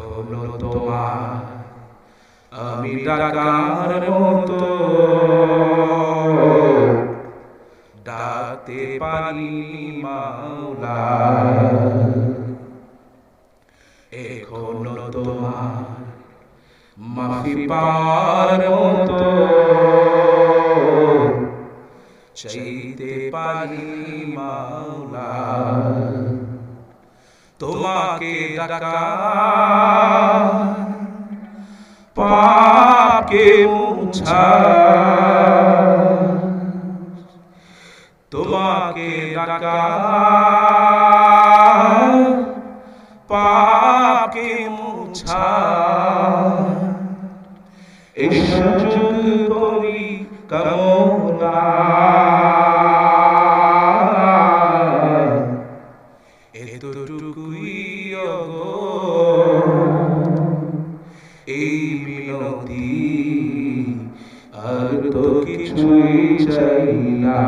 এখনও তোমার আমি ডাকার মতো। ডাকতে পারি মাওলা। এখনও তোমার মাফি পাওয়ার মতো। চাইতে পারি মাওলা। তোমাকে ডাকা। পাপকে মুছা। তোমাকে ডাকা। পাপকে মুছা। এই সুযোগ করি কামনা। মিনতি আর তো কিছুই চাই না।